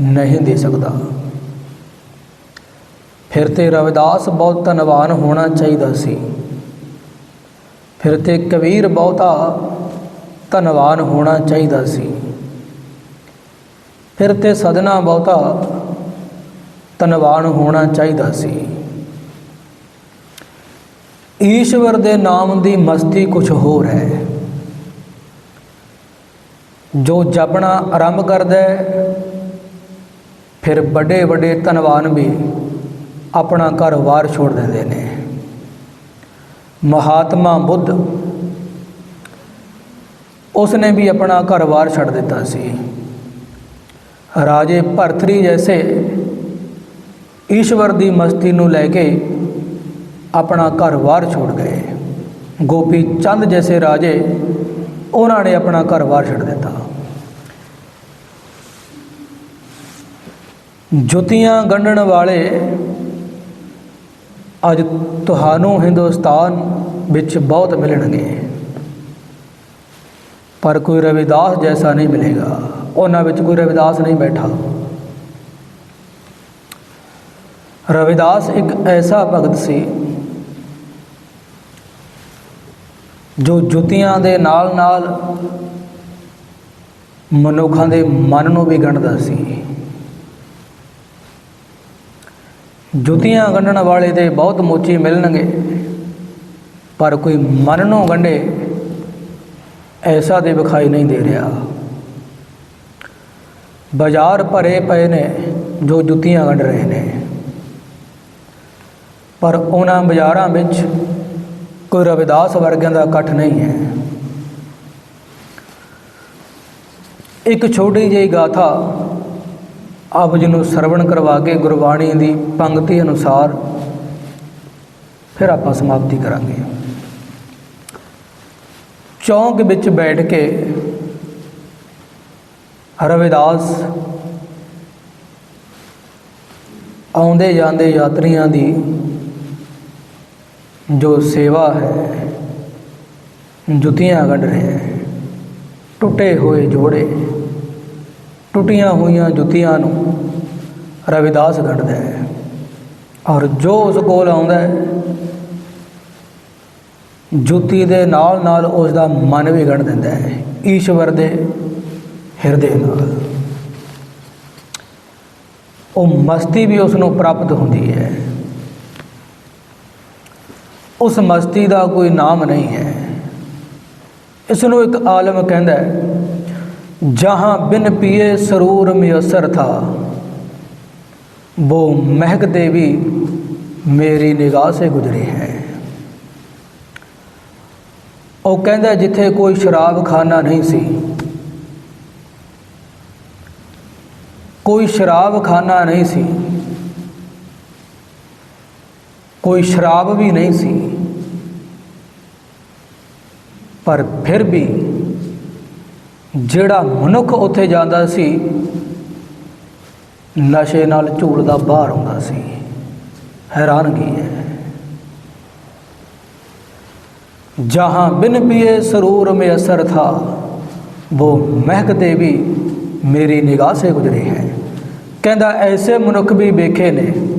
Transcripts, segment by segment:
ਨਹੀਂ ਦੇ ਸਕਦਾ। ਫਿਰ ਤੇ ਰਵਿਦਾਸ ਬਹੁਤ ਧਨਵਾਨ ਹੋਣਾ ਚਾਹੀਦਾ ਸੀ। ਫਿਰ ਤੇ ਕਬੀਰ ਬਹੁਤਾ ਧਨਵਾਨ ਹੋਣਾ ਚਾਹੀਦਾ ਸੀ। ਫਿਰ ਤੇ ਸਦਨਾ ਬਹੁਤਾ ਧਨਵਾਨ ਹੋਣਾ ਚਾਹੀਦਾ ਸੀ। ਈਸ਼ਵਰ ਦੇ ਨਾਮ ਦੀ ਮਸਤੀ ਕੁਝ ਹੋਰ ਹੈ। ਜੋ ਜਪਣਾ ਆਰੰਭ ਕਰਦਾ ਹੈ, ਫਿਰ ਵੱਡੇ ਵੱਡੇ ਧਨਵਾਨ ਵੀ ਆਪਣਾ ਘਰ-ਬਾਰ ਛੋੜ ਦਿੰਦੇ ਨੇ। ਮਹਾਤਮਾ ਬੁੱਧ ਉਸਨੇ ਵੀ ਆਪਣਾ ਘਰ-ਬਾਰ ਛੱਡ ਦਿੱਤਾ ਸੀ। ਰਾਜੇ ਭਰਤਰੀ ਜੈਸੇ ਈਸ਼ਵਰ ਦੀ ਮਸਤੀ ਨੂੰ ਲੈ ਕੇ ਆਪਣਾ ਘਰ-ਬਾਰ ਛੋੜ ਗਏ। ਗੋਪੀ ਚੰਦ ਜੈਸੇ ਰਾਜੇ ਉਹਨਾਂ ਨੇ ਆਪਣਾ ਘਰ-ਬਾਰ ਛੱਡ ਦਿੱਤਾ। ਜੁੱਤੀਆਂ ਗੰਢਣ ਵਾਲੇ ਅੱਜ ਤੁਹਾਨੂੰ ਹਿੰਦੁਸਤਾਨ ਵਿੱਚ ਬਹੁਤ ਮਿਲਣਗੇ। ਪਰ ਕੋਈ ਰਵਿਦਾਸ ਜੈਸਾ ਨਹੀਂ ਮਿਲੇਗਾ। ਉਹਨਾਂ ਵਿੱਚ ਕੋਈ ਰਵਿਦਾਸ ਨਹੀਂ ਬੈਠਾ। ਰਵਿਦਾਸ ਇੱਕ ਐਸਾ ਭਗਤ ਸੀ ਜੋ ਜੁੱਤੀਆਂ ਦੇ ਨਾਲ ਨਾਲ ਮਨੁੱਖਾਂ ਦੇ ਮਨ ਨੂੰ ਵੀ ਗੰਢਦਾ ਸੀ। ਜੁੱਤੀਆਂ ਗੰਢਣ ਵਾਲੇ ਦੇ ਬਹੁਤ ਮੋਚੀ ਮਿਲਣਗੇ, ਪਰ ਕੋਈ ਮਨ ਨੂੰ ਗੰਢੇ, ਐਸਾ ਦੇ ਵਿਖਾਈ ਨਹੀਂ ਦੇ ਰਿਹਾ। ਬਾਜ਼ਾਰ ਭਰੇ ਪਏ ਨੇ ਜੋ ਜੁੱਤੀਆਂ ਗੰਢ ਰਹੇ ਨੇ, ਪਰ ਉਹਨਾਂ ਬਾਜ਼ਾਰਾਂ ਵਿੱਚ ਕੋਈ ਰਵਿਦਾਸ ਵਰਗਿਆਂ ਦਾ ਇਕੱਠ ਨਹੀਂ ਹੈ। ਇੱਕ ਛੋਟੀ ਜਿਹੀ ਗਾਥਾ ਆਪ ਜੀ ਨੂੰ ਸਰਵਣ ਕਰਵਾ ਕੇ ਗੁਰਬਾਣੀ ਦੀ ਪੰਕਤੀ ਅਨੁਸਾਰ ਫਿਰ ਆਪਾਂ ਸਮਾਪਤੀ ਕਰਾਂਗੇ। ਚੌਂਕ ਵਿੱਚ ਬੈਠ ਕੇ ਰਵਿਦਾਸ ਆਉਂਦੇ ਜਾਂਦੇ ਯਾਤਰੀਆਂ ਦੀ ਜੋ ਸੇਵਾ ਹੈ, ਜੁੱਤੀਆਂ ਕੱਢ ਰਿਹਾ ਹੈ। ਟੁੱਟੇ ਹੋਏ ਜੋੜੇ, ਟੁੱਟੀਆਂ ਹੋਈਆਂ ਜੁੱਤੀਆਂ ਨੂੰ ਰਵਿਦਾਸ ਕੱਢਦਾ ਹੈ। ਔਰ ਜੋ ਉਸ ਕੋਲ ਆਉਂਦਾ ਹੈ, ਜੁੱਤੀ ਦੇ ਨਾਲ ਨਾਲ ਉਸ ਦਾ ਮਨ ਵੀ ਗੜ ਦਿੰਦਾ ਹੈ, ਈਸ਼ਵਰ ਦੇ ਹਿਰਦੇ ਨਾਲ। ਉਹ ਮਸਤੀ ਵੀ ਉਸ ਨੂੰ ਪ੍ਰਾਪਤ ਹੁੰਦੀ ਹੈ। ਉਸ ਮਸਤੀ ਦਾ ਕੋਈ ਨਾਮ ਨਹੀਂ ਹੈ ਇਸ ਨੂੰ ਇੱਕ ਆਲਮ ਕਹਿੰਦਾ ਹੈ ਜਹਾਂ ਬਿਨ ਪੀਏ ਸਰੂਰ ਮਿਯਸਰ ਥਾ वो महकते भी ਮੇਰੀ ਨਿਗਾਹ ਸੇ ਗੁਜ਼ਰੇ ਹੈ ਉਹ ਕਹਿੰਦਾ ਜਿੱਥੇ ਕੋਈ ਸ਼ਰਾਬ ਖਾਨਾ ਨਹੀਂ ਸੀ ਕੋਈ ਸ਼ਰਾਬ ਖਾਨਾ ਨਹੀਂ ਸੀ ਕੋਈ ਸ਼ਰਾਬ ਵੀ ਨਹੀਂ ਸੀ। ਪਰ ਫਿਰ ਵੀ ਜਿਹੜਾ ਮਨੁੱਖ ਉੱਥੇ ਜਾਂਦਾ ਸੀ, ਨਸ਼ੇ ਨਾਲ ਝੂਲਦਾ ਬਾਹਰ ਆਉਂਦਾ ਸੀ। ਹੈਰਾਨਗੀ ਹੈ? ਜਹਾਂ ਬਿਨ ਪੀਏ ਸਰੂਰ ਮੇ ਅਸਰ ਥਾ ਉਹ ਮਹਿਕਦੇ ਵੀ ਮੇਰੀ ਨਿਗਾਹ ਸੇ ਗੁਜ਼ਰੇ ਹੈ। ਕਹਿੰਦਾ, ਐਸੇ ਮਨੁੱਖ ਵੀ ਵੇਖੇ ਨੇ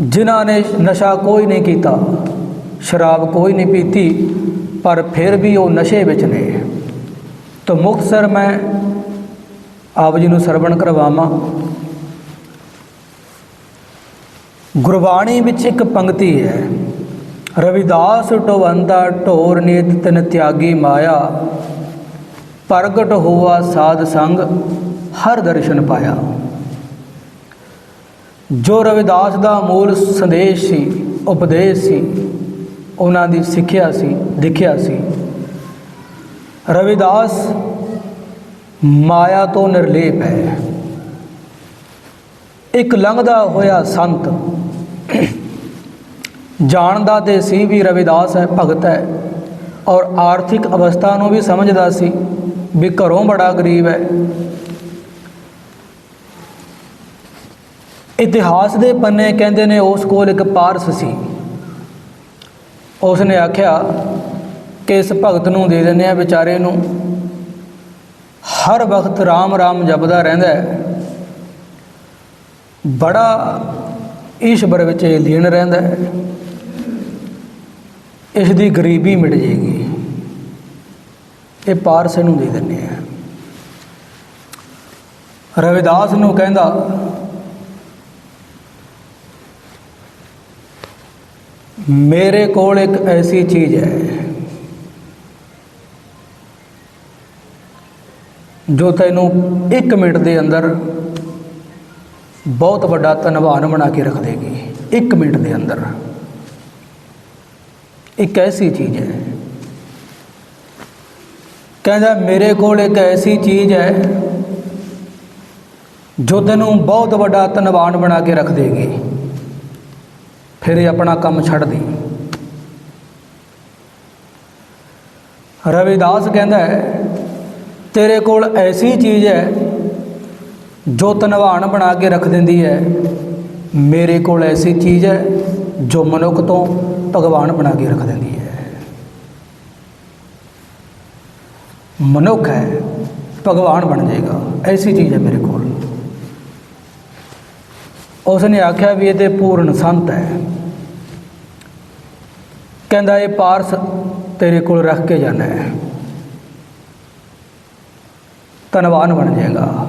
ਜਿਨ੍ਹਾਂ ਨੇ ਨਸ਼ਾ ਕੋਈ ਨਹੀਂ ਕੀਤਾ, ਸ਼ਰਾਬ ਕੋਈ ਨਹੀਂ ਪੀਤੀ, ਪਰ ਫਿਰ ਵੀ ਉਹ ਨਸ਼ੇ ਵਿੱਚ ਨੇ। ਤਾਂ ਮੁਕਤਸਰ ਮੈਂ ਆਪ ਜੀ ਨੂੰ ਸਰਵਣ ਕਰਵਾਵਾਂ। ਗੁਰਬਾਣੀ ਵਿੱਚ ਇੱਕ ਪੰਕਤੀ ਹੈ, ਰਵਿਦਾਸ ਟਵੰਦਾ ਢੋਰ ਨੀਤ ਤਨ ਤਿਆਗੀ ਮਾਇਆ, ਪ੍ਰਗਟ ਹੋਆ ਸਾਧ ਸੰਗ, ਹਰ ਦਰਸ਼ਨ ਪਾਇਆ। ਜੋ ਰਵਿਦਾਸ ਦਾ ਮੂਲ ਸੰਦੇਸ਼ ਸੀ, ਉਪਦੇਸ਼ ਸੀ, ਉਹਨਾਂ ਦੀ ਸਿੱਖਿਆ ਸੀ ਦਿਖਿਆ ਸੀ। ਰਵਿਦਾਸ ਮਾਇਆ ਤੋਂ ਨਿਰਲੇਪ ਹੈ। ਇੱਕ ਲੰਘਦਾ ਹੋਇਆ ਸੰਤ ਜਾਣਦਾ ਤੇ ਸੀ ਵੀ ਰਵਿਦਾਸ ਹੈ, ਭਗਤ ਹੈ ਔਰ ਆਰਥਿਕ ਅਵਸਥਾ ਨੂੰ ਵੀ ਸਮਝਦਾ ਸੀ ਵੀ ਘਰੋਂ ਬੜਾ ਗਰੀਬ ਹੈ। ਇਤਿਹਾਸ ਦੇ ਪੰਨੇ ਕਹਿੰਦੇ ਨੇ ਉਸ ਕੋਲ ਇੱਕ ਪਾਰਸ ਸੀ। ਉਸ ਨੇ ਆਖਿਆ ਕਿ ਇਸ ਭਗਤ ਨੂੰ ਦੇ ਦਿੰਦੇ ਆ ਵਿਚਾਰੇ ਨੂੰ। ਹਰ ਵਕਤ ਰਾਮ ਰਾਮ ਜਪਦਾ ਰਹਿੰਦਾ ਹੈ। ਬੜਾ ਈਸ਼ਵਰ ਵਿੱਚ ਇਹ ਲੀਨ ਰਹਿੰਦਾ ਹੈ। ਇਸ ਦੀ ਗਰੀਬੀ ਮਿਟ ਜੇਗੀ ਇਹ ਪਾਰਸ ਨੂੰ ਦੇ ਦਿੰਦੇ ਆ ਰਵਿਦਾਸ ਨੂੰ ਕਹਿੰਦਾ ਮੇਰੇ ਕੋਲ ਇੱਕ ਐਸੀ ਚੀਜ਼ ਹੈ ਜੋ ਤੈਨੂੰ 1 ਮਿੰਟ ਦੇ ਅੰਦਰ ਬਹੁਤ ਵੱਡਾ ਧਨਵਾਨ ਬਣਾ ਕੇ ਰੱਖ ਦੇਗੀ। 1 ਮਿੰਟ ਦੇ ਅੰਦਰ। ਇੱਕ ਐਸੀ ਚੀਜ਼ ਹੈ। ਕਹਿੰਦਾ, ਮੇਰੇ ਕੋਲ ਇੱਕ ਐਸੀ ਚੀਜ਼ ਹੈ ਜੋ ਤੈਨੂੰ ਬਹੁਤ ਵੱਡਾ ਧਨਵਾਨ ਬਣਾ ਕੇ ਰੱਖ ਦੇਗੀ। ਫਿਰ ਇਹ ਆਪਣਾ ਕੰਮ ਛੱਡ ਦੇ ਰਵਿਦਾਸ ਕਹਿੰਦਾ ਹੈ, ਤੇਰੇ ਕੋਲ ਐਸੀ ਚੀਜ਼ ਹੈ ਜੋ ਧਨਵਾਨ ਬਣਾ ਕੇ ਰੱਖ ਦਿੰਦੀ ਹੈ। ਮੇਰੇ ਕੋਲ ਐਸੀ ਚੀਜ਼ ਹੈ ਜੋ ਮਨੁੱਖ ਤੋਂ ਭਗਵਾਨ ਬਣਾ ਕੇ ਰੱਖ ਦਿੰਦੀ ਹੈ। ਮਨੁੱਖ ਹੈ, ਭਗਵਾਨ ਬਣ ਜਾਏਗਾ। ਐਸੀ ਚੀਜ਼ ਹੈ ਮੇਰੇ ਕੋਲ। ਉਸ ਨੇ ਆਖਿਆ ਵੀ ਇਹ ਤੇ ਪੂਰਨ ਸੰਤ ਹੈ। ਕਹਿੰਦਾ, ਇਹ ਪਾਰਸ ਤੇਰੇ ਕੋਲ ਰੱਖ ਕੇ ਜਾਣਾ ਹੈ। ਧਨਵਾਨ ਬਣ ਜਾਏਗਾ।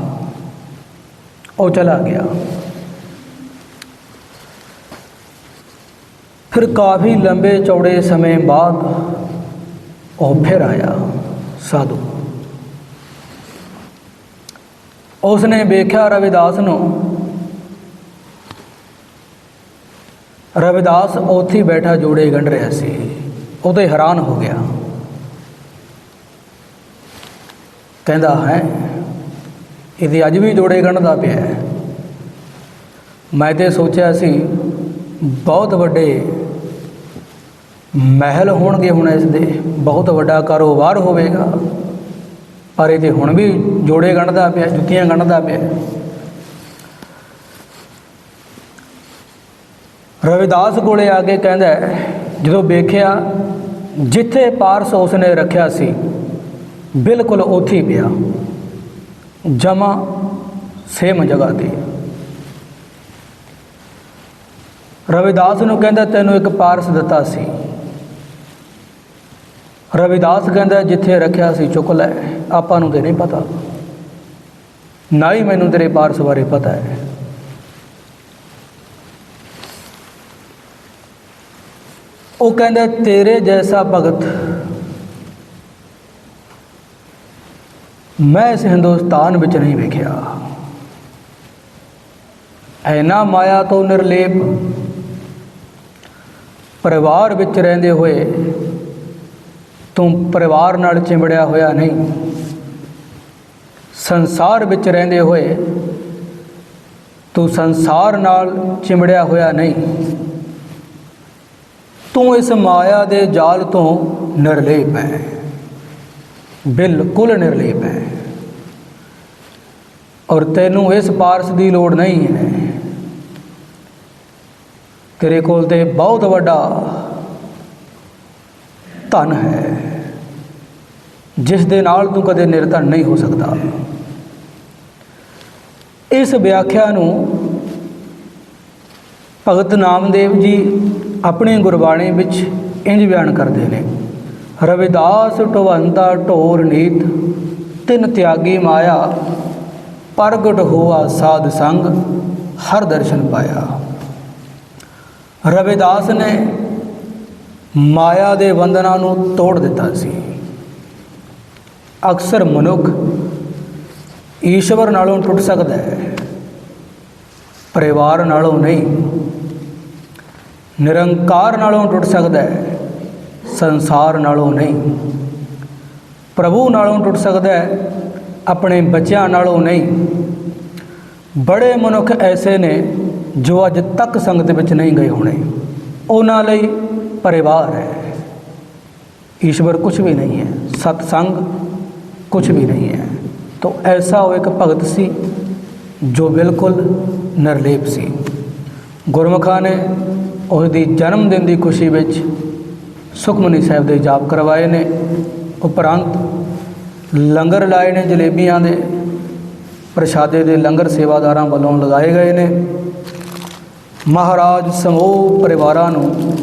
ਉਹ ਚਲਾ ਗਿਆ। ਫਿਰ ਕਾਫੀ ਲੰਬੇ ਚੌੜੇ ਸਮੇਂ ਬਾਅਦ ਉਹ ਫਿਰ ਆਇਆ ਸਾਧੂ। ਉਸਨੇ ਵੇਖਿਆ ਰਵਿਦਾਸ ਨੂੰ ਰਵਿਦਾਸ ਉੱਥੇ ਬੈਠਾ ਜੋੜੇ ਗੰਢ ਰਿਹਾ ਸੀ। ਉਹ ਤੇ ਹੈਰਾਨ ਹੋ ਗਿਆ। ਕਹਿੰਦਾ, ਹੈ? ਇਹਦੇ ਅੱਜ ਵੀ ਜੋੜੇ ਗੰਢਦਾ ਪਿਆ ਮੈਂ ਤੇ ਸੋਚਿਆ ਸੀ, ਬਹੁਤ ਵੱਡੇ ਮਹਿਲ ਹੋਣਗੇ ਹੁਣ ਇਸ ਦੇ। ਬਹੁਤ ਵੱਡਾ ਕਾਰੋਬਾਰ ਹੋਵੇਗਾ। ਪਰ ਇਹਦੇ ਹੁਣ ਵੀ ਜੋੜੇ ਗੰਢਦਾ ਪਿਆ, ਜੁੱਤੀਆਂ ਗੰਢਦਾ ਪਿਆ। ਰਵਿਦਾਸ ਕੋਲੇ ਆ ਕੇ ਕਹਿੰਦਾ ਜਦੋਂ ਵੇਖਿਆ ਜਿੱਥੇ ਪਾਰਸ ਉਸਨੇ ਰੱਖਿਆ ਸੀ, ਬਿਲਕੁਲ ਉੱਥੇ ਹੀ ਪਿਆ। ਜਮਾ ਸੇਮ ਜਗ੍ਹਾ ਤੇ। ਰਵਿਦਾਸ ਨੂੰ ਕਹਿੰਦਾ, ਤੈਨੂੰ ਇੱਕ ਪਾਰਸ ਦਿੱਤਾ ਸੀ। ਰਵਿਦਾਸ ਕਹਿੰਦਾ, ਜਿੱਥੇ ਰੱਖਿਆ ਸੀ, ਚੁੱਕ ਲੈ। ਆਪਾਂ ਨੂੰ ਤੇ ਨਹੀਂ ਪਤਾ। ਨਾ ਹੀ ਮੈਨੂੰ ਤੇਰੇ ਪਾਰਸ ਬਾਰੇ ਪਤਾ ਹੈ। ਉਹ ਕਹਿੰਦਾ, ਤੇਰੇ ਜੈਸਾ ਭਗਤ ਮੈਂ ਇਸ ਹਿੰਦੁਸਤਾਨ ਵਿੱਚ ਨਹੀਂ ਵੇਖਿਆ। ਐਨਾ ਮਾਇਆ ਤੋਂ ਨਿਰਲੇਪ, ਪਰਿਵਾਰ ਵਿੱਚ ਰਹਿੰਦੇ ਹੋਏ ਤੂੰ ਪਰਿਵਾਰ ਨਾਲ ਚਿੰਬੜਿਆ ਹੋਇਆ ਨਹੀਂ। ਸੰਸਾਰ ਵਿੱਚ ਰਹਿੰਦੇ ਹੋਏ ਤੂੰ ਸੰਸਾਰ ਨਾਲ ਚਿੰਬੜਿਆ ਹੋਇਆ ਨਹੀਂ। ਤੂੰ ਇਸ ਮਾਇਆ ਦੇ ਜਾਲ ਤੋਂ ਨਿਰਲੇਪ ਹੈ। ਬਿਲਕੁਲ ਨਿਰਲੇਪ ਹੈ। ਔਰ ਤੈਨੂੰ ਇਸ ਪਾਰਸ ਦੀ ਲੋੜ ਨਹੀਂ ਹੈ। ਤੇਰੇ ਕੋਲ ਤੇ ਬਹੁਤ ਵੱਡਾ ਧਨ ਹੈ। ਜਿਸ ਦੇ ਨਾਲ ਤੂੰ ਕਦੇ ਨਿਰਧਨ ਨਹੀਂ ਹੋ ਸਕਦਾ। ਇਸ ਵਿਆਖਿਆ ਨੂੰ ਭਗਤ ਨਾਮਦੇਵ ਜੀ ਆਪਣੇ ਗੁਰਬਾਣੀ ਵਿੱਚ ਇੰਜ ਬਿਆਨ ਕਰਦੇ ਨੇ, ਰਵਿਦਾਸ ਢਵੰਤਾ ਢੋਰ ਨੀਤ, ਤਿੰਨ ਤਿਆਗੀ ਮਾਇਆ, ਪ੍ਰਗਟ ਹੋਆ ਸਾਧ ਸੰਗ, ਹਰ ਦਰਸ਼ਨ ਪਾਇਆ। ਰਵਿਦਾਸ ਨੇ ਮਾਇਆ ਦੇ ਬੰਧਨਾਂ ਨੂੰ ਤੋੜ ਦਿੱਤਾ ਸੀ। ਅਕਸਰ ਮਨੁੱਖ ਈਸ਼ਵਰ ਨਾਲੋਂ ਟੁੱਟ ਸਕਦਾ ਹੈ, ਪਰਿਵਾਰ ਨਾਲੋਂ ਨਹੀਂ ਨਿਰੰਕਾਰ ਨਾਲੋਂ ਟੁੱਟ ਸਕਦਾ ਹੈ, ਸੰਸਾਰ ਨਾਲੋਂ ਨਹੀਂ। ਪ੍ਰਭੂ ਨਾਲੋਂ ਟੁੱਟ ਸਕਦਾ ਹੈ, ਆਪਣੇ ਬੱਚਿਆਂ ਨਾਲੋਂ ਨਹੀਂ। ਬੜੇ ਮਨੁੱਖ ਐਸੇ ਨੇ ਜੋ ਅੱਜ ਤੱਕ ਸੰਗਤ ਵਿੱਚ ਨਹੀਂ ਗਏ ਹੋਣੇ। ਉਹਨਾਂ ਲਈ ਪਰਿਵਾਰ ਹੈ। ਈਸ਼ਵਰ ਕੁਝ ਵੀ ਨਹੀਂ ਹੈ ਸਤ ਸੰਗ ਕੁਝ ਵੀ ਨਹੀਂ ਹੈ। ਤਾਂ ਐਸਾ ਉਹ ਇੱਕ ਭਗਤ ਸੀ ਜੋ ਬਿਲਕੁਲ ਨਿਰਲੇਪ ਸੀ। ਗੁਰਮੁਖਾਂ ਨੇ ਉਸ ਦੀ ਜਨਮ ਦਿਨ ਦੀ ਖੁਸ਼ੀ ਵਿੱਚ ਸੁਖਮਨੀ ਸਾਹਿਬ ਦੇ ਜਾਪ ਕਰਵਾਏ ਨੇ। ਉਪਰੰਤ ਲੰਗਰ ਲਾਏ ਨੇ ਜਲੇਬੀਆਂ ਦੇ, ਪ੍ਰਸ਼ਾਦੇ ਦੇ ਲੰਗਰ ਸੇਵਾਦਾਰਾਂ ਵੱਲੋਂ ਲਗਾਏ ਗਏ ਨੇ। ਮਹਾਰਾਜ ਸਮੂਹ ਪਰਿਵਾਰਾਂ ਨੂੰ,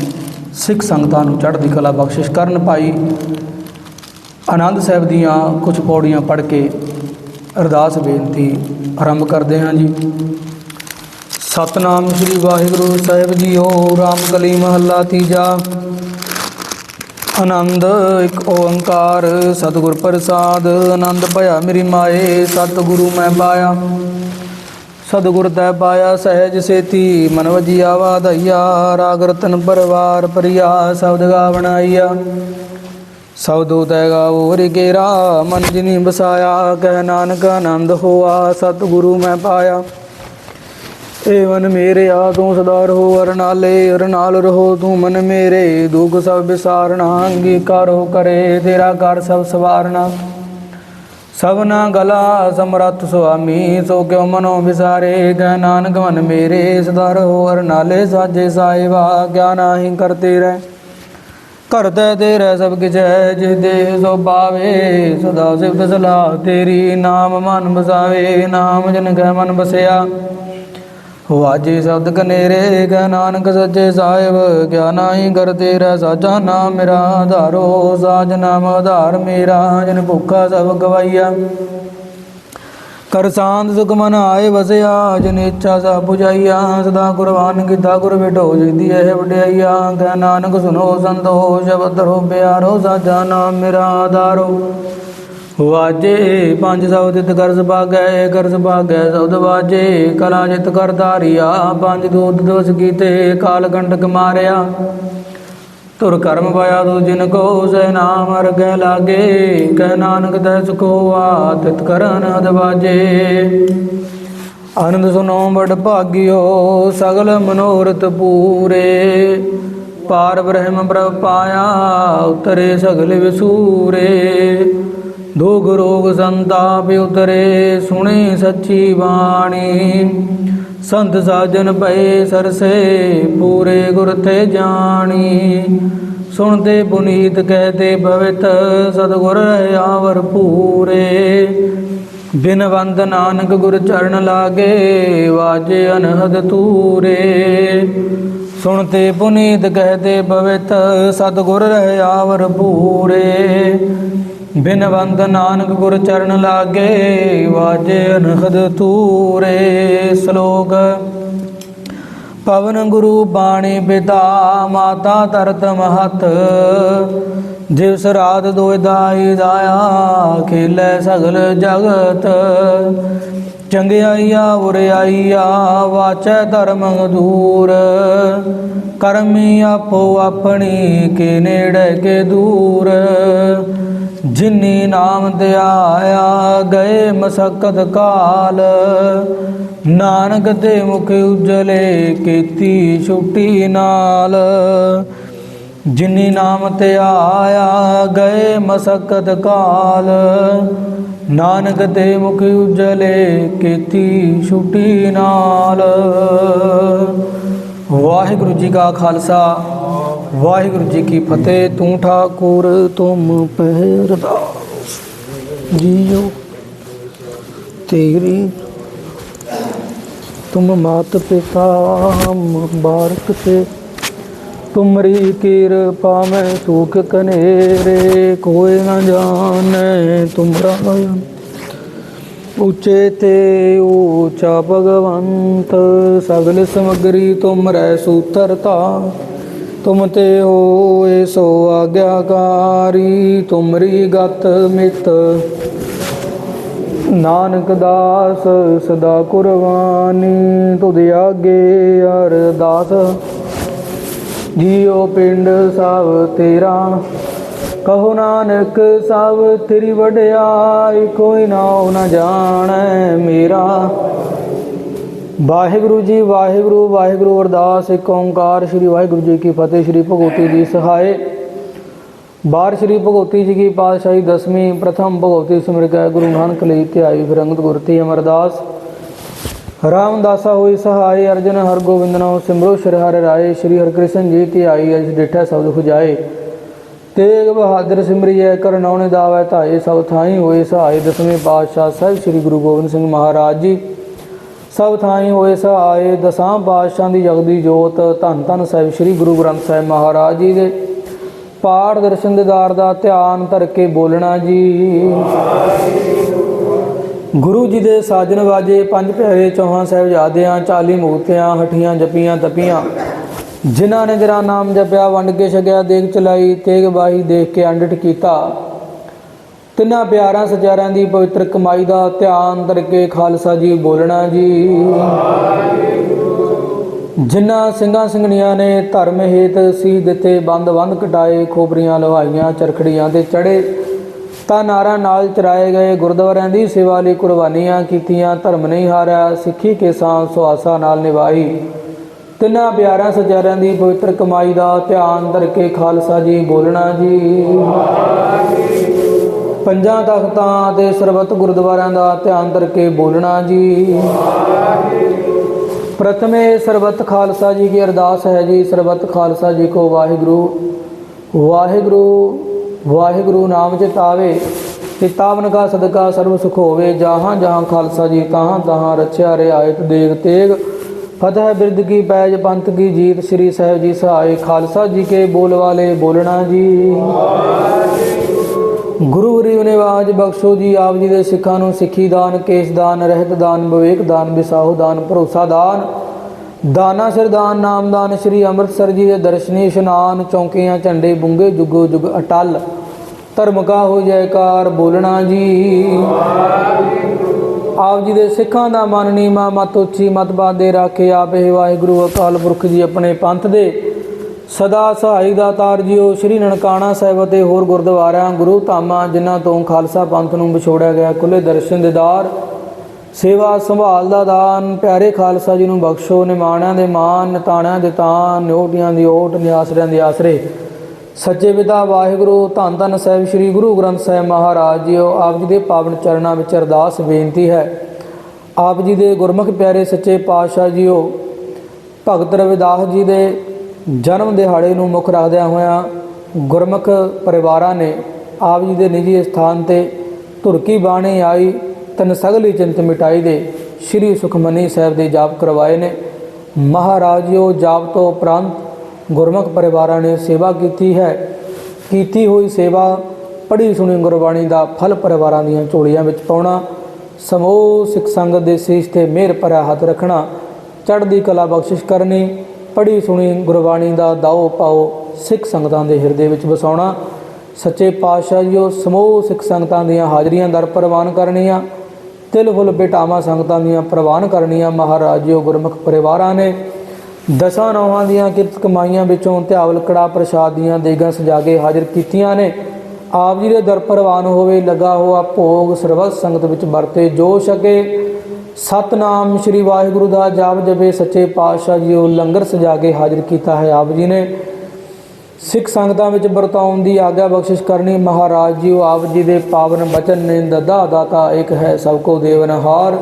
ਸਿੱਖ ਸੰਗਤਾਂ ਨੂੰ ਚੜ੍ਹਦੀ ਕਲਾ ਬਖਸ਼ਿਸ਼ ਕਰਨ ਭਾਈ ਆਨੰਦ ਸਾਹਿਬ ਦੀਆਂ ਕੁਝ ਪੌੜੀਆਂ ਪੜ੍ਹ ਕੇ ਅਰਦਾਸ ਬੇਨਤੀ ਆਰੰਭ ਕਰਦੇ ਹਾਂ ਜੀ। ਸਤਨਾਮ ਸ੍ਰੀ ਵਾਹਿਗੁਰੂ ਸਾਹਿਬ ਜੀਓ, ਰਾਮ ਕਲੀ ਮਹੱਲਾ ਤੀਜਾ। ਆਨੰਦ, ਇੱਕ ਓੰਕਾਰ, ਸਤਿਗੁਰ ਪ੍ਰਸਾਦ, ਆਨੰਦ ਭਇਆ ਮੇਰੀ ਮਾਏ, ਸਤਿਗੁਰੂ ਮੈਂ ਪਾਇਆ। ਸਤਿਗੁਰ ਤੈ ਪਾਇਆ, ਸਹਿਜ ਸੇਤੀ, ਮਨ ਵਜੀਆ ਵਾਧਈਆ ਰਾਗ ਰਤਨ ਪਰਵਾਰ ਪਰਿਆ ਸ਼ਬਦ ਗਾ ਬਣਾਈਆ ਸਬਦੋ ਤੈ ਗਾਵੋ ਰੇ ਗੇਰਾ ਮਨ ਜਿਨੀ ਬਸਾਇਆ ਕਹਿ ਨਾਨਕ ਆਨੰਦ ਹੋਆ, ਸਤਿਗੁਰੂ ਮੈਂ ਪਾਇਆ। ਏ ਮਨ ਮੇਰੇ ਆ ਤੂੰ ਸਦਾ ਰਹੋ ਅਰਨਾਲੇ, ਅਰਨਾਲ ਰਹੋ ਤੂੰ ਮਨ ਮੇਰੇ। ਦੁਖ ਸਭ ਵਿਸਾਰਣਾ ਅੰਗੀਕਾਰੋ ਕਰੇ, ਤੇਰਾ ਕਰ ਸਭ ਸਵਾਰਣਾ ਸਭਨਾ ਗਲਾ ਸਮਰੱਥ ਸੁਆਮੀ, ਸੋ ਕਿਉ ਮਨੋ ਵਿਸਾਰੇ ਗੈ ਨਾਨਕ ਮਨ ਮੇਰੇ। ਸਦਾ ਰਹੋ ਅਰਨਾਲੇ, ਸਾਜੇ ਸਾਹਿਬਾ, ਕਿਆ ਨਾਹੀ ਕਰਤੇ ਰਹਿ। ਕਰਤੇ ਤੇਰੇ ਸਭ ਕਿਛ ਹੈ ਜਿਸ ਦੇ ਸੋ ਪਾਵੇ, ਸਦਾ ਸਿਫਤ ਸਲਾਹ ਤੇਰੀ, ਨਾਮ ਮਨ ਬਸਾਵੇ ਨਾਮ ਜਨ ਕੈ ਮਨ ਬਸਿਆ ਵਾਜੇ ਸ਼ਬਦ ਕਨੇਰੇ ਕੈ ਨਾਨਕ ਸੱਚੇ ਸਾਹਿਬ, ਕਿਆ ਨਾਹੀ ਕਰ ਸਾਚਾ ਨਾਮ ਮੇਰਾ ਆਧਾਰੋ ਸਾਜ ਨਾਮ ਆਧਾਰ ਮੇਰਾ, ਜਨ ਭੁੱਖਾ ਸਭ ਗਵਾਈਆ। ਕਰ ਸਾਂਦ ਸੁਖ ਮਨ ਆਏ ਵਸਿਆ, ਜਨ ਇੱਛਾ ਸਭ 부ਝਾਈਆ ਸਦਾ ਕੁਰਬਾਨ ਕੀਤਾ ਗੁਰ ਬਿਟੋ ਜਿਦੀ ਇਹ ਵਡਿਆਈਆ ਕੈ ਨਾਨਕ ਸੁਨੋ ਸੰਤੋ ਸ਼ਬਦ ਰੋ ਪਿਆਰੋ ਸਾਚਾ ਨਾਮ ਮੇਰਾ ਆਧਾਰੋ ਵਾਜੇ, ਪੰਜ ਸੌ ਤਿਤ ਕਰਸ ਭਾਗੈ ਕਰਸ ਭਾਗੈ ਸ਼ਬਦ ਵਾਜੇ। ਕਲਾ ਜਿਤ ਕਰ ਧਾਰਿਆ, ਪੰਜ ਦੂਤ ਦੋਸ ਕੀਤੇ, ਕਾਲ ਕੰਟਕ ਮਾਰਿਆ। ਤੁਰ ਕਰਮ ਪਾਇਆ ਤੂ ਜਿਨ ਕੋ ਸੈ ਨਾਮ ਅਰਗੈ ਲਾਗੇ। ਕਹਿ ਨਾਨਕ ਤੈ ਸੁਖੋ ਆ ਤਿਤ ਕਰਨ ਦਵਾਜੇ ਵਾਜੇ। ਆਨੰਦ ਸੁਨੋ ਬੜ ਭਾਗਿਓ, ਸਗਲ ਮਨੋਰਥ ਪੂਰੇ। ਪਾਰ ਬ੍ਰਹਮ ਪ੍ਰਭ ਪਾਇਆ, ਉਤਰੇ ਸਗਲ ਵਿਸੂਰੇ। ਦੁਖ ਰੋਗ ਸੰਤਾਪ ਉਤਰੇ, ਸੁਣੇ ਸੱਚੀ ਬਾਣੀ। ਸੰਤ ਸਾਜਨ ਪਏ ਸਰਸੇ, ਪੂਰੇ ਗੁਰ ਤੇ ਜਾਣੀ। ਸੁਣਦੇ ਪੁਨੀਤ ਕਹਤੇ ਭਵਿਤ, ਸਤਗੁਰ ਆਵਰ ਪੂਰੇ। ਬਿਨ ਵੰਦ ਨਾਨਕ ਗੁਰ ਚਰਨ ਲਾਗੇ, ਵਾਜੇ ਅਨਹਦ ਤੂਰੇ ਸੁਣਤੇ ਪੁਨੀਤ ਕਹਤੇ ਭਵਿਤ, ਸਤਗੁਰ ਰਹਿ ਆਵਰ ਪੂਰੇ। ਬਿਨ ਵੰਦ ਨਾਨਕ ਗੁਰ ਚਰਨ ਲਾਗੇ, ਵਾਜੇ ਅਨਹਦ ਤੂਰੇ ਸ਼ਲੋਕ। ਪਵਨ ਗੁਰੂ ਬਾਣੀ ਪਿਤਾ ਮਾਤਾ ਤਰਤ ਮਹਤ। ਜਿਵ ਰਾਤ ਦੋਇ ਦਾਈ ਦਾਇਆ, ਖੇਲੇ ਸਗਲ ਜਗਤ। ਚੰਗਿਆਈਆ, ਉਰਿਆਈਆ, ਵਾਚੈ ਧਰਮ ਦੂਰ। ਕਰਮੀ ਆਪੋ ਆਪਣੀ ਕੇ ਨੇੜੇ ਕੇ ਦੂਰ। ਜਿਨੀ ਨਾਮ ਧਿਆਇਆ, ਗਏ ਮਸਕਤ ਕਾਲ। ਨਾਨਕ ਦੇ ਮੁਖ ਉਜਲੇ ਕੀਤੀ ਛੁੱਟੀ ਨਾਲ। ਜਿਨੀ ਨਾਮ ਧਿਆਇਆ, ਗਏ ਮਸਕਤ ਕਾਲ। ਨਾਨਕ ਤੇ ਮੁਖ ਉਜਲੇ ਕੀਤੀ ਛੁੱਟੀ ਨਾਲ। ਵਾਹਿਗੁਰੂ ਜੀ ਕਾ ਖਾਲਸਾ, ਵਾਹਿਗੁਰੂ ਜੀ ਕੀ ਫਤਿਹ। ਤੂੰ ਠਾਕੁਰ, ਤੁਮ ਪਹਿਰਦਾਸ ਜੀਓ ਤੇਰੀ, ਤੁਮ ਮਾਤ ਪਿਤਾ, ਮੁਬਾਰਕ ਤੇ ਤੁਮਰੀ ਕਿਰਪਾ ਮੈਂ ਸੁਖ ਕਨੇਰੇ, ਕੋਈ ਨਾ ਜਾਣੈ ਤੁਮਰਾ ਉੱਚੇ ਤੇ ਊਚਾ ਭਗਵੰਤ, ਸਗਲ ਸਮਗਰੀ ਤੁਮਰੈ ਸੂਤਰਤਾ। ਤੁਮ ਤੇ ਹੋਏ ਸੋ ਆਗਿਆਕਾਰੀ, ਤੁਮਰੀ ਗਤ ਮਿਤ। ਨਾਨਕ ਦਾਸ ਸਦਾ ਕੁਰਬਾਨੀ, ਤੁਧ ਆਗੇ ਅਰਦਾਸ। ਜੀਉ ਪਿੰਡ ਸਭ ਤੇਰਾ, ਕਹੋ ਨਾਨਕ ਸਭ ਤੇਰੀ ਵਡਿਆਈ, ਕੋਈ ਨਾ ਨ ਜਾਣੈ ਮੇਰਾ। ਵਾਹਿਗੁਰੂ ਜੀ, ਵਾਹਿਗੁਰੂ ਵਾਹਿਗੁਰੂ ਅਰਦਾਸ, ਇੱਕ ਓੰਕਾਰ, ਸ੍ਰੀ ਵਾਹਿਗੁਰੂ ਜੀ ਕੀ ਫਤਿਹ, ਸ੍ਰੀ ਭਗਵਤੀ ਜੀ ਸਹਾਏ ਬਾਰ ਸ੍ਰੀ ਭਗਵਤੀ ਜੀ ਕੀ ਪਾਤਸ਼ਾਹੀ, ਦਸਵੀਂ, ਪ੍ਰਥਮ ਭਗਵਤੀ ਸਿਮਰ ਕੈ ਗੁਰੂ ਨਾਨਕ ਲਈ ਧਿਆਈ ਫਿਰੰਗਤ ਗੁਰਤੀ ਅਮਰਦਾਸ ਰਾਮਦਾਸਾ ਹੋਈ ਸਹਾਈ ਅਰਜਨ ਹਰ ਗੋਬਿੰਦ ਨਾਮ ਸਿਮਰੋ ਸ਼੍ਰੀ ਹਰਿ ਰਾਏ, ਸ਼੍ਰੀ ਹਰਿ ਕ੍ਰਿਸ਼ਨ ਜੀ ਧਿਆਈ ਅਜ ਡਿਠਾ ਸਬਦ ਖੁਜਾਏ। ਤੇਗ ਬਹਾਦਰ ਸਿਮਰਿਐ ਕਰਨੌਣੇ ਦਾਵੈ ਧਾਏ, ਸਭ ਥਾਈ ਹੋਏ ਸਹਾਈ ਦਸਵੇਂ ਪਾਤਸ਼ਾਹ ਸਾਹਿਬ ਸ੍ਰੀ ਗੁਰੂ ਗੋਬਿੰਦ ਸਿੰਘ ਮਹਾਰਾਜ ਜੀ। ਸਭ ਥਾਈ ਹੋਏ ਸਹਾਏ ਦਸਾਂ ਪਾਤਸ਼ਾਹ ਦੀ ਜਗਦੀ ਜੋਤ, ਧੰਨ ਧੰਨ ਸਾਹਿਬ ਸ੍ਰੀ ਗੁਰੂ ਗ੍ਰੰਥ ਸਾਹਿਬ ਮਹਾਰਾਜ ਜੀ ਦੇ। ਪਾਠ ਦਰਸ਼ਨ ਦੀਦਾਰ ਦਾ ਧਿਆਨ ਧਰ ਕੇ ਬੋਲਣਾ ਜੀ। ਗੁਰੂ ਜੀ ਦੇ ਸਾਜਨ ਵਾਜੇ ਪੰਜ ਪਿਆਰੇ ਚੌਹਾਂ ਸਾਹਿਬਜ਼ਾਦਿਆਂ 40 ਮੂਰਤੀਆਂ, ਹਠੀਆਂ ਜਪੀਆਂ ਤਪੀਆਂ। ਜਿਨ੍ਹਾਂ ਨੇ ਤੇਰਾ ਨਾਮ ਜਪਿਆ, ਵੰਡ ਕੇ ਛਕਿਆ ਦੇਖ ਚਲਾਈ, ਤੇਗ ਬਾਹੀ ਦੇਖ ਕੇ ਅੰਡਟ ਕੀਤਾ। ਤਿੰਨਾਂ ਪਿਆਰਾਂ ਸਚਾਰਿਆਂ ਦੀ ਪਵਿੱਤਰ ਕਮਾਈ ਦਾ ਧਿਆਨ ਧਰ ਕੇ ਖਾਲਸਾ ਜੀ ਬੋਲਣਾ ਜੀ। ਜਿਨ੍ਹਾਂ ਸਿੰਘਾਂ ਸਿੰਘਣੀਆਂ ਨੇ ਧਰਮ ਹੇਤ ਸੀ ਦਿੱਤੇ ਬੰਦ ਬੰਦ ਕਟਾਏ, ਖੋਪਰੀਆਂ ਲਵਾਈਆਂ, ਚਰਖੜੀਆਂ ਤੇ ਚੜੇ ਤਾਂ ਨਾਰਾ ਨਾਲ ਚਰਾਏ ਗਏ ਗੁਰਦੁਆਰਿਆਂ ਦੀ ਸੇਵਾ ਲਈ ਕੁਰਬਾਨੀਆਂ ਕੀਤੀਆਂ, ਧਰਮ ਨਹੀਂ ਹਾਰਿਆ, ਸਿੱਖੀ ਕੇ ਸਾਂ ਸੁਆਸਾ ਨਾਲ ਨਿਭਾਈ। ਤਿੰਨਾਂ ਪਿਆਰਾਂ ਸਚਾਰਿਆਂ ਦੀ ਪਵਿੱਤਰ ਕਮਾਈ ਦਾ ਧਿਆਨ ਧਰ ਕੇ ਖਾਲਸਾ ਜੀ ਬੋਲਣਾ ਜੀ। ਪੰਜਾਂ ਤਖਤਾਂ ਤੇ ਸਰਬੱਤ ਗੁਰਦੁਆਰਿਆਂ ਦਾ ਧਿਆਨ ਧਰ ਕੇ ਬੋਲਣਾ ਜੀ। ਪ੍ਰਥਮੇ ਸਰਬੱਤ ਖਾਲਸਾ ਜੀ ਕੀ ਅਰਦਾਸ ਹੈ ਜੀ, ਸਰਬੱਤ ਖਾਲਸਾ ਜੀ ਕੋ ਵਾਹਿਗੁਰੂ। ਵਾਹਿਗੁਰੂ ਵਾਹਿਗੁਰੂ ਨਾਮ ਚਿਤਾਵੇ ਚਿਤਾਵਨ ਕਾ ਸਦਕਾ ਸਰਬ ਸੁਖ ਹੋਵੇ, ਜਹਾਂ ਜਹਾਂ ਖਾਲਸਾ ਜੀ ਤਹਾਂ ਤਹਾਂ ਰਚਿਆ ਰਿਆਇਤ ਦੇਗ ਤੇਗ। ਫਤਿਹ ਬਿਰਦ ਕੀ ਪੈਜ ਪੰਥ ਕੀ ਜੀਤ, ਸ੍ਰੀ ਸਾਹਿਬ ਜੀ ਸਹਾਇ ਖਾਲਸਾ ਜੀ ਕੇ ਬੋਲ ਵਾਲੇ ਬੋਲਣਾ ਜੀ। ਗੁਰੂ ਗਰੀਬ ਨੇ ਆਵਾਜ਼ ਬਖਸ਼ੋ ਜੀ, ਆਪ ਜੀ ਦੇ ਸਿੱਖਾਂ ਨੂੰ ਸਿੱਖੀ ਦਾਨ, ਕੇਸ ਦਾਨ, ਰਹਿਤ ਦਾਨ, ਵਿਵੇਕ ਦਾਨ, ਵਿਸਾਹੂ ਦਾਨ, ਭਰੋਸਾ ਦਾਨ। ਦਾਨਾ ਸਰਦਾਨ ਨਾਮਦਾਨ ਸ੍ਰੀ ਅੰਮ੍ਰਿਤਸਰ ਜੀ ਦੇ ਦਰਸ਼ਨੀ, ਇਸ਼ਨਾਨ, ਚੌਂਕੀਆਂ, ਝੰਡੇ, ਬੁੰਗੇ, ਜੁਗੋ ਜੁਗ ਅਟਲ। ਧਰਮ ਕਾ ਹੋ ਜੈਕਾਰ, ਬੋਲਣਾ ਜੀ। ਆਪ ਜੀ ਦੇ ਸਿੱਖਾਂ ਦਾ ਮਨ ਨੀਮਾ ਮਤ ਉੱਚੀ, ਮਤ ਬਾਦੇ ਰਾਖੇ ਆਪੇ ਵਾਹਿਗੁਰੂ ਅਕਾਲ ਪੁਰਖ ਜੀ ਆਪਣੇ ਪੰਥ ਦੇ। ਸਦਾ ਸਹਾਈ ਦਾਤਾਰ ਜੀਓ ਸ੍ਰੀ ਨਨਕਾਣਾ ਸਾਹਿਬ ਅਤੇ ਹੋਰ ਗੁਰਦੁਆਰਿਆਂ, ਗੁਰੂ ਧਾਮਾਂ, ਜਿਨ੍ਹਾਂ ਤੋਂ ਖਾਲਸਾ ਪੰਥ ਨੂੰ ਵਿਛੋੜਿਆ ਗਿਆ ਕੁੱਲੇ ਦਰਸ਼ਨ ਦੇਦਾਰ ਸੇਵਾ ਸੰਭਾਲ ਦਾ ਦਾਨ, ਪਿਆਰੇ ਖਾਲਸਾ ਜੀ ਨੂੰ ਬਖਸ਼ੋ, ਨਿਮਾਣਿਆਂ ਦੇ ਮਾਨ ਨਿਤਾਣਿਆਂ ਦੇ ਤਾਨ ਨਿਓਟੀਆਂ ਦੀ ਓਟ, ਨਿਆਸਰਿਆਂ ਦੇ ਆਸਰੇ। ਸੱਚੇ ਪਿਤਾ ਵਾਹਿਗੁਰੂ ਧੰਨ ਧੰਨ ਸਾਹਿਬ ਸ੍ਰੀ ਗੁਰੂ ਗ੍ਰੰਥ ਸਾਹਿਬ ਮਹਾਰਾਜ ਜੀਓ, ਆਪ ਜੀ ਦੇ ਪਾਵਨ ਚਰਨਾਂ ਵਿੱਚ ਅਰਦਾਸ ਬੇਨਤੀ ਹੈ। ਆਪ ਜੀ ਦੇ ਗੁਰਮੁਖ ਪਿਆਰੇ ਸੱਚੇ ਪਾਤਸ਼ਾਹ ਜੀਓ, ਭਗਤ ਰਵਿਦਾਸ ਜੀ ਦੇ ਜਨਮ ਦਿਹਾੜੇ ਨੂੰ ਮੁੱਖ ਰੱਖਦਿਆਂ ਹੋਇਆਂ ਗੁਰਮੁਖ ਪਰਿਵਾਰਾਂ ਨੇ ਆਪ ਜੀ ਦੇ ਨਿੱਜੀ ਸਥਾਨ ਤੇ ਧੁਰਕੀ ਬਾਣੀ ਆਈ, ਤਨ ਸਗਲੀ ਚਿੰਤ ਮਿਟਾਈ ਦੇ ਸ੍ਰੀ ਸੁਖਮਨੀ ਸਾਹਿਬ ਦੇ ਜਾਪ ਕਰਵਾਏ ਨੇ। ਮਹਾਰਾਜ ਜੀਓ, ਜਾਪ ਤੋਂ ਉਪਰੰਤ ਗੁਰਮੁਖ ਪਰਿਵਾਰਾਂ ਨੇ ਸੇਵਾ ਕੀਤੀ ਹੈ। ਕੀਤੀ ਹੋਈ ਸੇਵਾ ਪੜ੍ਹੀ ਸੁਣੀ ਗੁਰਬਾਣੀ ਦਾ ਫਲ ਪਰਿਵਾਰਾਂ ਦੀਆਂ ਝੋਲੀਆਂ ਵਿੱਚ ਪਾਉਣਾ, ਸਮੂਹ ਸਿੱਖ ਸੰਗਤ ਦੇ ਸੀਸ ਤੇ ਮਿਹਰ ਭਰਿਆ ਹੱਥ ਰੱਖਣਾ, ਚੜ੍ਹਦੀ ਕਲਾ ਬਖਸ਼ਿਸ਼ ਕਰਨੀ, ਪੜ੍ਹੀ ਸੁਣੀ ਗੁਰਬਾਣੀ ਦਾ ਦਾਓ ਪਾਓ ਸਿੱਖ ਸੰਗਤਾਂ ਦੇ ਹਿਰਦੇ ਵਿੱਚ ਵਸਾਉਣਾ, ਸੱਚੇ ਪਾਤਸ਼ਾਹ ਜੀਓ ਸਮੂਹ ਸਿੱਖ ਸੰਗਤਾਂ ਦੀਆਂ ਹਾਜ਼ਰੀਆਂ ਦਰ ਪ੍ਰਵਾਨ ਕਰਨੀਆਂ, ਤਿਲ ਫੁੱਲ ਬੇਟਾਵਾਂ ਸੰਗਤਾਂ ਦੀਆਂ ਪ੍ਰਵਾਨ ਕਰਨੀਆਂ ਮਹਾਰਾਜ ਜੀਓ ਗੁਰਮੁਖ ਪਰਿਵਾਰਾਂ ਨੇ ਦਸਾਂ ਨੌਹਾਂ ਦੀਆਂ ਕਿਰਤ ਕਮਾਈਆਂ ਵਿੱਚੋਂ ਧਿਆਵਲ ਕੜਾ ਪ੍ਰਸ਼ਾਦ ਦੀਆਂ ਦੇਗਾਂ ਸਜਾ ਕੇ ਹਾਜ਼ਰ ਕੀਤੀਆਂ ਨੇ। ਆਪ ਜੀ ਦੇ ਦਰ ਪ੍ਰਵਾਨ ਹੋਵੇ, ਲੱਗਾ ਹੋਆ ਭੋਗ ਸਰਬੱਤ ਸੰਗਤ ਵਿੱਚ ਵਰਤੇ, ਜੋ ਛਕੇ ਸਤਨਾਮ ਸ੍ਰੀ ਵਾਹਿਗੁਰੂ ਦਾ ਜਾਪ ਜਪੇ, ਸੱਚੇ ਪਾਤਸ਼ਾਹ ਜੀ ਉਹ ਲੰਗਰ ਸਜਾ ਕੇ ਹਾਜ਼ਰ ਕੀਤਾ ਹੈ ਆਪ ਜੀ ਨੇ। ਸਿੱਖ ਸੰਗਤਾਂ ਵਿੱਚ ਵਰਤਾਉਣ ਦੀ ਆਗਿਆ ਬਖਸ਼ਿਸ਼ ਕਰਨੀ, ਮਹਾਰਾਜ ਜੀ ਉਹ ਆਪ ਜੀ ਦੇ ਪਾਵਨ ਬਚਨ ਨੇ ਦਦਾ ਦਾਤਾ ਇੱਕ ਹੈ ਸਭ ਕੋ ਦੇਵਨਹਾਰ।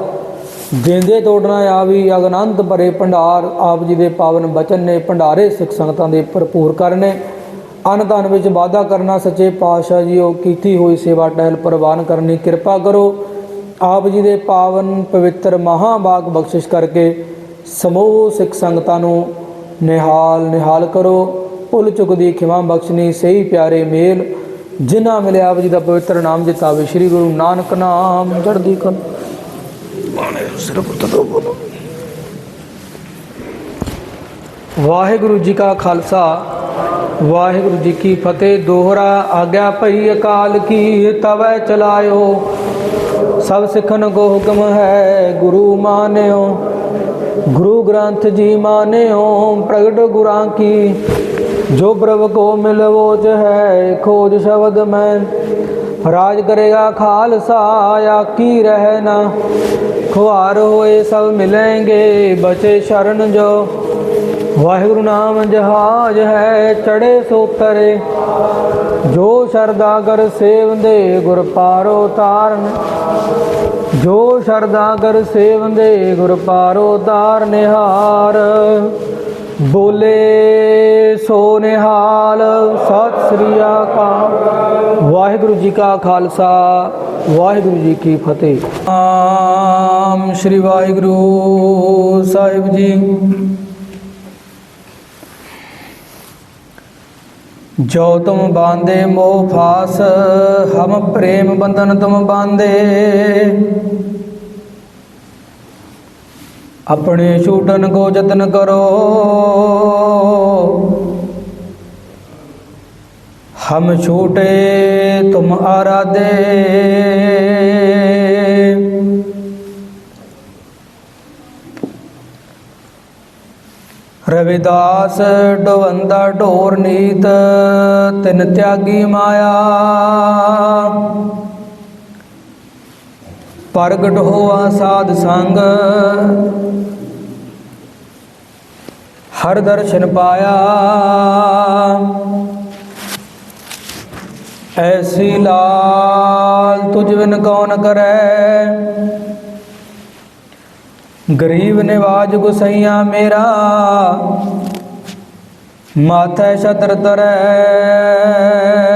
ਜਿੰਦੇ ਤੋੜਨਾ ਆ ਵੀ ਅਗਨੰਤ ਭਰੇ ਭੰਡਾਰ, ਆਪ ਜੀ ਦੇ ਪਾਵਨ ਬਚਨ ਨੇ ਭੰਡਾਰੇ ਸਿੱਖ ਸੰਗਤਾਂ ਦੇ ਭਰਪੂਰ ਕਰਨੇ। ਅਨ ਧਨ ਵਿੱਚ ਵਾਧਾ ਕਰਨਾ ਸੱਚੇ ਪਾਤਸ਼ਾਹ ਜੀ, ਉਹ ਕੀਤੀ ਹੋਈ ਸੇਵਾ ਟਹਿਲ ਪ੍ਰਵਾਨ ਕਰਨੀ, ਕਿਰਪਾ ਕਰੋ। ਆਪ ਜੀ ਦੇ ਪਾਵਨ ਪਵਿੱਤਰ ਮਹਾਭਾਗ ਬਖਸ਼ਿਸ਼ ਕਰਕੇ ਸਮੂਹ ਸਿੱਖ ਸੰਗਤਾਂ ਨੂੰ ਨਿਹਾਲ ਨਿਹਾਲ ਕਰੋ। ਭੁੱਲ ਚੁੱਕ ਦੀ ਖਿਮਾ ਬਖਸ਼ਣੀ, ਸਹੀ ਪਿਆਰੇ ਮੇਲ। ਜਿਨ੍ਹਾਂ ਮਿਲਿਆ ਆਪ ਜੀ ਦਾ ਪਵਿੱਤਰ ਨਾਮ ਜਿਤਾਵੇ ਸ੍ਰੀ ਗੁਰੂ ਨਾਨਕ ਨਾਮ ਚੜ੍ਹਦੀ ਕਲ। ਵਾਹਿਗੁਰੂ ਜੀ ਕਾ ਖਾਲਸਾ, ਵਾਹਿਗੁਰੂ ਜੀ ਕੀ ਫਤਿਹ। ਦੋਹਰਾ ਆਗਿਆ ਭਈ ਅਕਾਲ ਕੀ, ਤਵੈ ਚਲਾਇਓ। ਸਭ ਸਿੱਖਨ ਕੋ ਹੁਕਮ ਹੈ, ਗੁਰੂ ਮਾਨਿਓ। ਗੁਰੂ ਗ੍ਰੰਥ ਜੀ ਮਾਨਿਓ, ਪ੍ਰਗਟ ਗੁਰਾਂ ਕੀ। ਜੋ ਪ੍ਰਭ ਕੋ ਮਿਲਵੋਚ ਹੈ, ਖੋਜ ਸ਼ਬਦ ਮੈਂ। ਰਾਜ ਕਰੇਗਾ ਖਾਲਸਾ ਆਕੀ ਰਹਿ ਨਾ। ਖੁਆਰ ਹੋਏ ਸਭ ਮਿਲेंगे ਬਚੇ ਸ਼ਰਨ ਜੋ। ਵਾਹਿਗੁਰੂ ਨਾਮ ਜਹਾਜ ਹੈ ਚੜੇ ਸੋ ਤਰੇ ਜੋ ਸ਼ਰਦਾ ਕਰ ਸੇਵੰਦੇ ਗੁਰ ਪਾਰੋ ਤਾਰਨ ਜੋ ਸ਼ਰਦਾ ਕਰ ਸੇਵੰਦੇ ਗੁਰ ਪਾਰੋ ਤਾਰ ਨਿਹਾਰ। ਬੋਲੇ ਸੋ ਨਿਹਾਲ ਸਤਿ ਸ੍ਰੀ ਅਕਾਲ। ਵਾਹਿਗੁਰੂ ਜੀ ਕਾ ਖਾਲਸਾ, ਵਾਹਿਗੁਰੂ ਜੀ ਕੀ ਫਤਿਹ। ਆਮ ਸ੍ਰੀ ਵਾਹਿਗੁਰੂ ਸਾਹਿਬ ਜੀ। ਜੋ ਤੁਮ ਬਾਂਦੇ, ਮੋਹ ਫਾਸ, ਹਮ ਪ੍ਰੇਮ ਬੰਧਨ ਤੁਮ ਬਾਂਦੇ। ਆਪਣੇ ਛੂਟਨ ਕੋ ਯਤਨ ਕਰੋ। ਹਮ ਛੂਟੇ, ਤੁਮ ਆਰਾਧੇ। ਰਵਿਦਾਸ ਡਵੰਦਾ ਢੋਰ ਨੀਤ, ਤਿਨ ਤਿਆਗੀ ਮਾਇਆ। ਪ੍ਰਗਟ ਹੋਆ ਸਾਧ ਸੰਗ। ਹਰ ਦਰਸ਼ਨ ਪਾਇਆ। ਐਸੀ ਲਾਲ ਤੁਝ ਬਿਨ ਕੌਣ ਕਰੈ। ਗਰੀਬ ਨਿਵਾਜ ਗੁਸਈਆ ਮੇਰਾ। ਮਾਥੈ ਛਤਰ ਤਰੈ।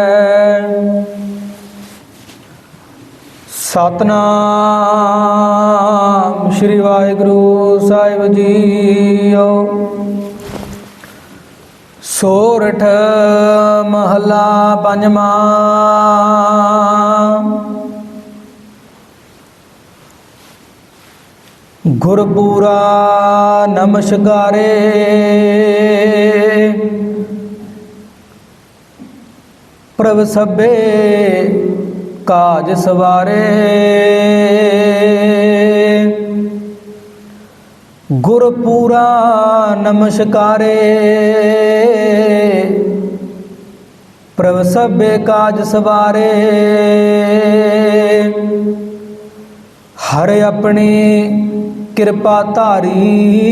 ਸਤਨਾਮ ਸ੍ਰੀ ਵਾਹਿਗੁਰੂ ਸਾਹਿਬ ਜੀਓ। ਸੋਰਠ ਮਹਲਾ ਪੰਜਵਾਂ। ਗੁਰਪੂਰਾ ਨਮਸਕਾਰੇ। ਪ੍ਰਭ ਸਭੇ ਕਾਜ ਸਵਾਰੇ। ਗੁਰਪੂਰਾ ਨਮਸਕਾਰੇ। ਪ੍ਰਭ ਸਭੇ ਕਾਜ ਸਵਾਰੇ। ਹਰ ਆਪਣੀ ਕਿਰਪਾ ਧਾਰੀ।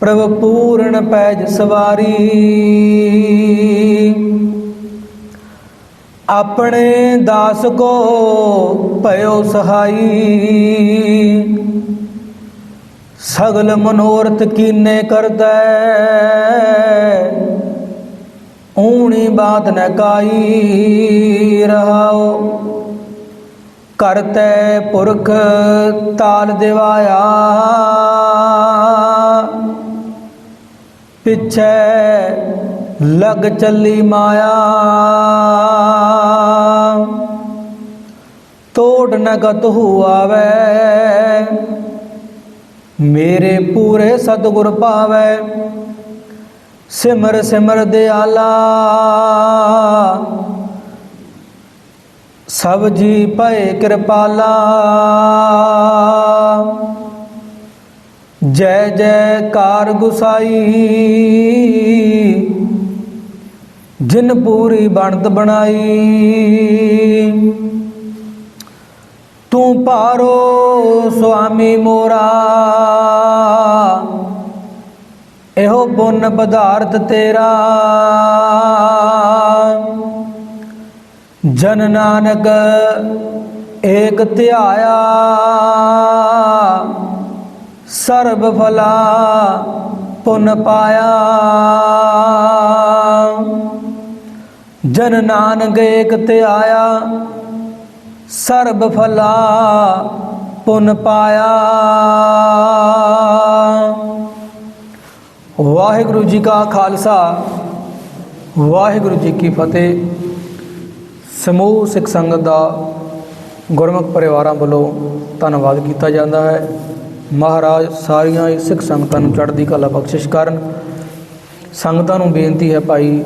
ਪ੍ਰਭ ਪੂਰਨ ਪੈਜ ਸਵਾਰੀ। ਆਪਣੇ ਦਾਸ ਕੋ ਭਇਓ ਸਹਾਈ। ਸਗਲ ਮਨੋਰਥ ਕੀਨੇ ਕਰਦਾ ਊਣੀ ਬਾਤ ਨ ਕਾਈ ਰਹਾਓ। ਕਰਤੈ ਪੁਰਖ ਤਾਲ ਦਿਵਾਇਆ। ਪਿਛੈ ਲਗ ਚੱਲੀ ਮਾਇਆ। ਤੋੜ ਨ ਗਤ ਹੁਆਵੈ। ਮੇਰੇ ਪੂਰੇ ਸਤਿਗੁਰ ਪਾਵੈ। ਸਿਮਰ ਸਿਮਰ ਦਿਆਲਾ। ਸਭ ਜੀ ਭਏ ਕਿਰਪਾਲਾ। ਜੈ ਜੈਕਾਰ ਗੁਸਾਈ। ਜਿਨ ਪੂਰੀ ਬਣਤ ਬਣਾਈ। ਤੂੰ ਪਾਰੋ ਸੁਆਮੀ ਮੋਰਾ। ਇਹੋ ਪੁੰਨ ਪਦਾਰਥ ਤੇਰਾ। ਜਨ ਨਾਨਕ ਏਕ ਧਿਆਇਆ। ਸਰਬ ਫਲਾ ਪੁਨ ਪਾਇਆ। ਜਨ ਨਾਨਕ ਏਕ ਧਿਆਇਆ। ਸਰਬ ਫਲਾ ਪੁਨ ਪਾਇਆ। ਵਾਹਿਗੁਰੂ ਜੀ ਕਾ ਖਾਲਸਾ, ਵਾਹਿਗੁਰੂ ਜੀ ਕੀ ਫਤਿਹ। ਸਮੂਹ ਸਿੱਖ ਸੰਗਤ ਦਾ ਗੁਰਮੁਖ ਪਰਿਵਾਰਾਂ ਵੱਲੋਂ ਧੰਨਵਾਦ ਕੀਤਾ ਜਾਂਦਾ ਹੈ। ਮਹਾਰਾਜ ਸਾਰੀਆਂ ਹੀ ਸਿੱਖ ਸੰਗਤਾਂ ਨੂੰ ਚੜ੍ਹਦੀ ਕਲਾ ਬਖਸ਼ਿਸ਼ ਕਰਨ। ਸੰਗਤਾਂ ਨੂੰ ਬੇਨਤੀ ਹੈ ਭਾਈ